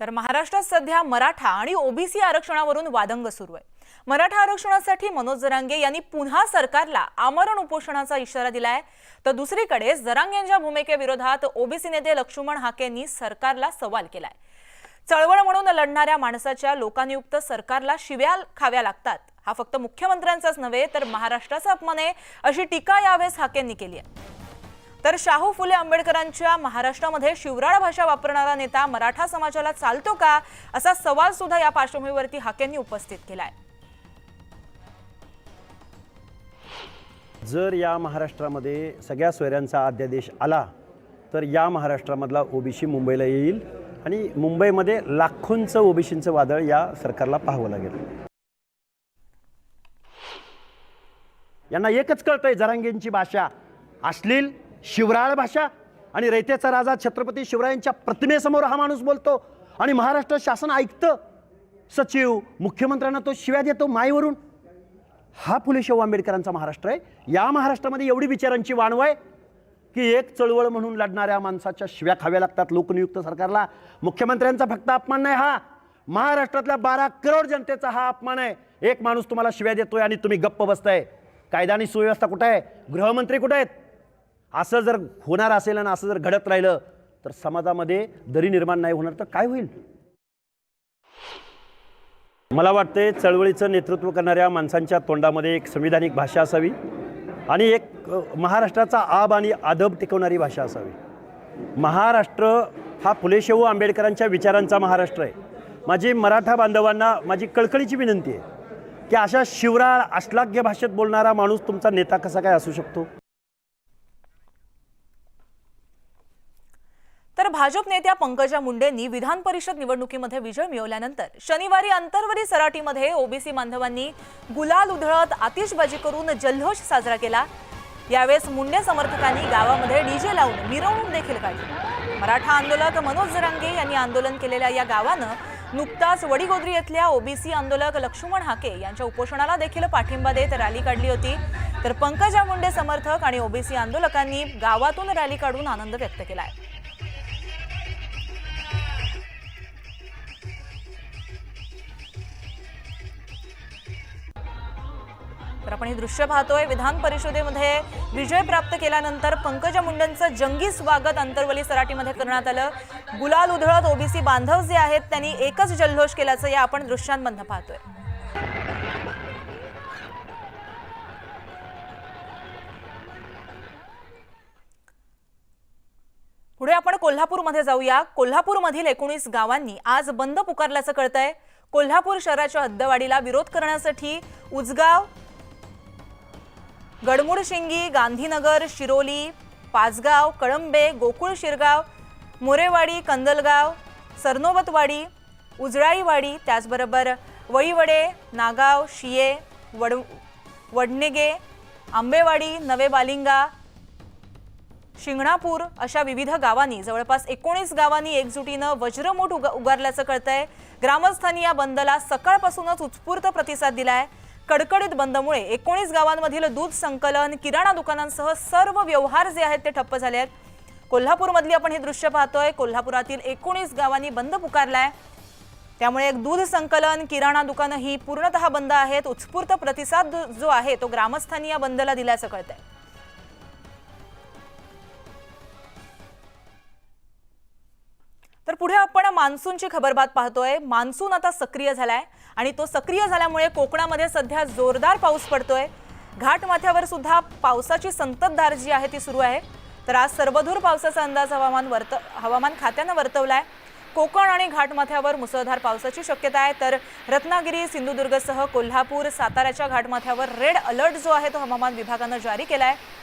तर महाराष्ट्रात सध्या मराठा आणि ओबीसी आरक्षणावरून वादंग सुरू आहे. मराठा आरक्षणासाठी मनोज जरांगे यांनी पुन्हा सरकारला आमरण उपोषणाचा इशारा दिलाय. तर दुसरीकडे जरांगे यांच्या भूमिकेविरोधात ओबीसी नेते लक्ष्मण हाकेंनी सरकारला सवाल केलाय. चळवळ म्हणून लढणाऱ्या माणसाच्या लोकानियुक्त सरकारला शिव्या खाव्या लागतात. हा फक्त मुख्यमंत्र्यांचाच नव्हे तर महाराष्ट्राचा अपमान आहे अशी टीका यावेळेस हाकेंनी केली आहे. तर शाहू फुले आंबेडकरांच्या महाराष्ट्रामध्ये शिवराळ भाषा वापरणारा नेता मराठा समाजाला चालतो का? असा सवाल सुद्धा या पार्श्वभूमीवरती हाकेंनी उपस्थित केलाय. जर या महाराष्ट्रामध्ये सगळ्या सोयऱ्यांचा अध्यादेश आला तर या महाराष्ट्रामधला ओबीसी मुंबईला येईल आणि मुंबईमध्ये लाखोंचं ओबीसींचं वादळ या सरकारला पाहावं लागेल. यांना एकच कळतंय जरांगेंची भाषा अश्लील शिवराळ भाषा आणि रयतेचा राजा छत्रपती शिवरायांच्या प्रतिमेसमोर हा माणूस बोलतो आणि महाराष्ट्र शासन ऐकतं. सचिव मुख्यमंत्र्यांना तो शिव्या देतो मायवरून हा फुले शाहू आंबेडकरांचा महाराष्ट्र आहे. या महाराष्ट्रामध्ये एवढी विचारांची वाणव आहे की एक चळवळ म्हणून लढणाऱ्या माणसाच्या शिव्या खाव्या लागतात लोकनियुक्त सरकारला. मुख्यमंत्र्यांचा फक्त अपमान नाही हा. महाराष्ट्रातल्या बारा करोड जनतेचा हा अपमान आहे. एक माणूस तुम्हाला शिव्या देतोय आणि तुम्ही गप्प बसताय. कायदा आणि सुव्यवस्था कुठं आहे? गृहमंत्री कुठे आहेत? असं जर होणार असेल आणि असं जर घडत राहिलं तर समाजामध्ये दरी निर्माण नाही होणार तर काय होईल? मला वाटते चळवळीचं नेतृत्व करणाऱ्या माणसांच्या तोंडामध्ये एक संविधानिक भाषा असावी आणि एक महाराष्ट्राचा आब आणि आदब टिकवणारी भाषा असावी. महाराष्ट्र हा फुलेशाहू आंबेडकरांच्या विचारांचा महाराष्ट्र आहे. माझी मराठा बांधवांना माझी कळकळीची विनंती आहे की अशा शिवराळ अश्लाघ्य भाषेत बोलणारा माणूस तुमचा नेता कसा काय असू शकतो? तर भाजप नेत्या पंकजा मुंडेंनी विधान परिषद निवडणुकीमध्ये विजय मिळवल्यानंतर शनिवारी अंतर्वरी सराटीमध्ये ओबीसी बांधवांनी गुलाल उधळत आतिषबाजी करून जल्लोष साजरा केला. यावेळेस मुंडे समर्थकांनी गावामध्ये डीजे लावून मिरवणूक देखील काढली. मराठा आंदोलक मनोज जरांगे यांनी आंदोलन केलेल्या या गावानं नुकताच वडीगोद्री येथल्या ओबीसी आंदोलक लक्ष्मण हाके यांच्या उपोषणाला देखील पाठिंबा देत रॅली काढली होती. तर पंकजा मुंडे समर्थक आणि ओबीसी आंदोलकांनी गावातून रॅली काढून आनंद व्यक्त केला आहे आपण हे दृश्य पाहतोय. विधान परिषदेमध्ये विजय प्राप्त केल्यानंतर पंकजा मुंडेंचं जंगी स्वागत अंतरवली सराटीमध्ये करण्यात आलं. गुलाल उधळत ओबीसी बांधव जे आहेत त्यांनी एकच जल्लोष केल्याचं या आपण दृश्यांमधनं पाहतोय. पुढे आपण कोल्हापूरमध्ये जाऊया. कोल्हापूरमधील एकोणीस गावांनी आज बंद पुकारल्याचं कळतंय. कोल्हापूर शहराच्या हद्दवाढीला विरोध करण्यासाठी उजगाव गडमुडशिंगी गांधीनगर शिरोली पाचगाव कळंबे गोकुळ शिरगाव मोरेवाडी कंदलगाव सरनोबतवाडी उजळाईवाडी त्याचबरोबर वळीवडे नागाव शिये वड वडनेगे आंबेवाडी नवे बालिंगा शिंगणापूर अशा विविध गावांनी जवळपास एकोणीस गावांनी एकजुटीनं वज्रमोठ उगा उगारल्याचं कळतंय. ग्रामस्थांनी या बंदला सकाळपासूनच उत्स्फूर्त प्रतिसाद दिलाय. कडकडीत बंदमुळे एकोणीस गावांमधील दूध संकलन किराणा दुकानांसह सर्व व्यवहार जे आहेत ते ठप्प झाले आहेत. कोल्हापूरमधली आपण हे दृश्य पाहतोय. कोल्हापुरातील एकोणीस गावांनी बंद पुकारलाय. त्यामुळे एक दूध संकलन किराणा दुकानं ही पूर्णतः बंद आहेत. उत्स्फूर्त प्रतिसाद जो आहे तो ग्रामस्थांनी या बंदला दिल्याचं कळतंय. पुढे आपण मान्सूनची खबरबात पाहतोय. मान्सून आता सक्रिय झालाय आणि तो सक्रिय झाल्यामुळे कोकणामध्ये सध्या जोरदार पाऊस पडतोय. घाटमाथ्यावर सुद्धा पावसाची संततधार जी आहे ती सुरू आहे. तर आज सर्वधूर पावसाचा अंदाज हवामान वर्त हवामान खात्यानं वर्तवलाय. कोकण आणि घाटमाथ्यावर मुसळधार पावसाची शक्यता आहे. तर रत्नागिरी सिंधुदुर्गसह कोल्हापूर साताऱ्याच्या घाटमाथ्यावर रेड अलर्ट जो आहे तो हवामान विभागानं जारी केला आहे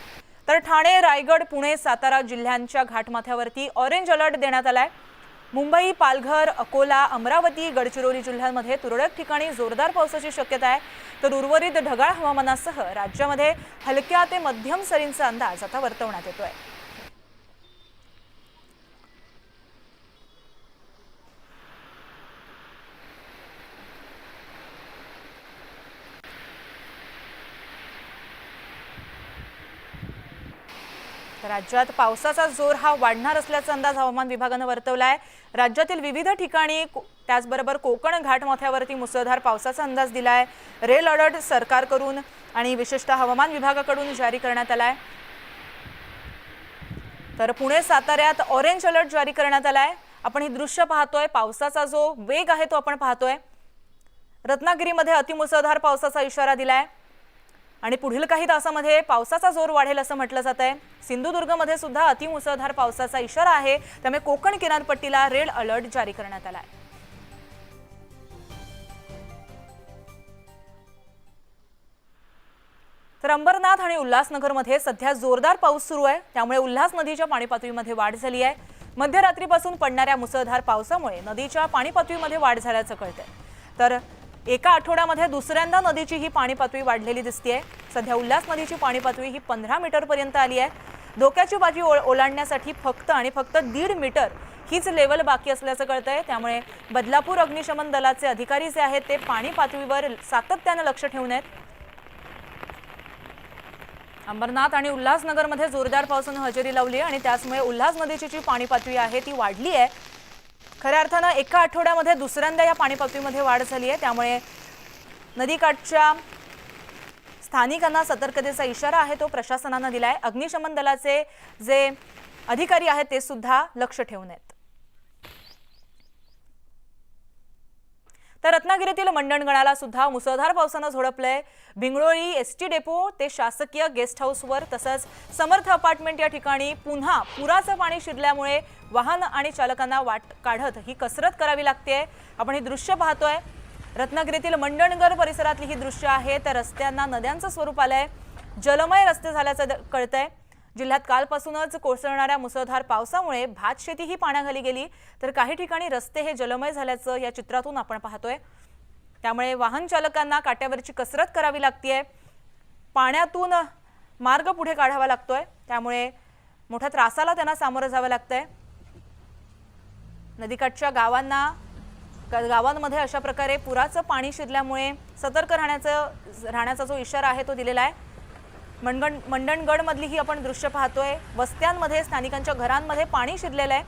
तर ठाणे रायगड पुणे सातारा जिल्ह्यांच्या घाटमाथ्यावरती ऑरेंज अलर्ट देण्यात आला आहे मुंबई पालघर अकोला अमरावती गडचिरोली जिल्ह्यांमध्ये तुरळक ठिकाणी जोरदार पावसाची शक्यता आहे. तर उर्वरित ढगाळ हवामानासह राज्यामध्ये हलक्या ते मध्यम सरींचा अंदाज आता वर्तवण्यात येतोय. राज्यात पावसाचा जोर हा वाढणार असल्याचा अंदाज हवामान विभागानं वर्तवला आहे राज्यातील विविध ठिकाणी त्याचबरोबर कोकण घाटमाथ्यावरती मुसळधार पावसाचा अंदाज दिला आहे रेल अलर्ट सरकारकडून आणि विशेषतः हवामान विभागाकडून जारी करण्यात आला आहे तर पुणे साताऱ्यात ऑरेंज अलर्ट जारी करण्यात आला आहे आपण ही दृश्य पाहतोय. पावसाचा जो वेग आहे तो आपण पाहतोय. रत्नागिरीमध्ये अतिमुसळधार पावसाचा इशारा दिलाय. आणि पुढील काही तासामध्ये पावसाचा जोर वाढेल असं म्हटलं जात आहे. सिंधुदुर्गमध्ये सुद्धा अतिमुसळधार पावसाचा इशारा आहे. त्यामुळे कोकण किनारपट्टीला रेड अलर्ट जारी करण्यात आला आहे. तर अंबरनाथ आणि उल्हासनगरमध्ये सध्या जोरदार पाऊस सुरू आहे. त्यामुळे उल्हास नदीच्या पाणी पातळीमध्ये वाढ झाली आहे. मध्यरात्रीपासून पडणाऱ्या मुसळधार पावसामुळे नदीच्या पाणी पातळीमध्ये वाढ झाल्याचं कळतंय. तर एका आठवड्यामध्ये दुसऱ्यांदा नदीची ही पाणी पातळी वाढलेली दिसते सध्या उल्हास नदीची पाणी पातळी ही पंधरा मीटरपर्यंत आली आहे. धोक्याची बाजी ओ ओलांडण्यासाठी फक्त आणि फक्त दीड मीटर हीच लेवल बाकी असल्याचं कळतं आहे त्यामुळे बदलापूर अग्निशमन दलाचे अधिकारी जे आहेत ते पाणी पातळीवर सातत्यानं लक्ष ठेवून आहेत. अंबरनाथ आणि उल्हासनगरमध्ये जोरदार पावसानं हजेरी लावली आहे आणि त्याचमुळे उल्हास नदीची जी पाणी पातळी आहे ती वाढली आहे. खऱ्या अर्थानं एका आठवड्यामध्ये दुसऱ्यांदा या पाणीपातळीमध्ये वाढ झाली आहे. त्यामुळे नदीकाठच्या स्थानिकांना सतर्कतेचा इशारा आहे तो प्रशासनानं दिला आहे अग्निशमन दलाचे जे अधिकारी आहेत ते सुद्धा लक्ष ठेवून आहेत. तर रत्नागिरीतील मंडणगणाला सुद्धा मुसळधार पावसानं झोडपलंय. भिंगळोळी एस टी डेपो ते शासकीय गेस्ट हाऊसवर तसंच समर्थ अपार्टमेंट या ठिकाणी पुन्हा पुराचं पाणी शिरल्यामुळे वाहन आणि चालकांना वाट काढत ही कसरत करावी लागते आपण हे दृश्य पाहतोय. रत्नागिरीतील मंडणगर परिसरातली ही दृश्य आहे. तर रस्त्यांना नद्यांचं स्वरूप आलंय. जलमय रस्ते झाल्याचं द- कळतंय. जिल्ह्यात कालपासूनच कोसळणाऱ्या मुसळधार पावसामुळे भात शेती ही पाण्याखाली गेली. तर काही ठिकाणी रस्ते हे जलमय झाल्याचं या चित्रातून आपण पाहतोय. त्यामुळे वाहन चालकांना काट्यावरची कसरत करावी लागतेय. पाण्यातून मार्ग पुढे काढावा लागतोय. त्यामुळे मोठ्या त्रासाला त्यांना सामोरं जावं लागतंय. नदीकाठच्या गावांना गावांमध्ये अशा प्रकारे पुराचं पाणी शिरल्यामुळे सतर्क राहण्याचं राहण्याचा जो इशारा आहे तो दिलेला आहे. मंडण मंडणगडमधली ही आपण दृश्य पाहतोय. वस्त्यांमध्ये स्थानिकांच्या घरांमध्ये पाणी शिरलेलं आहे.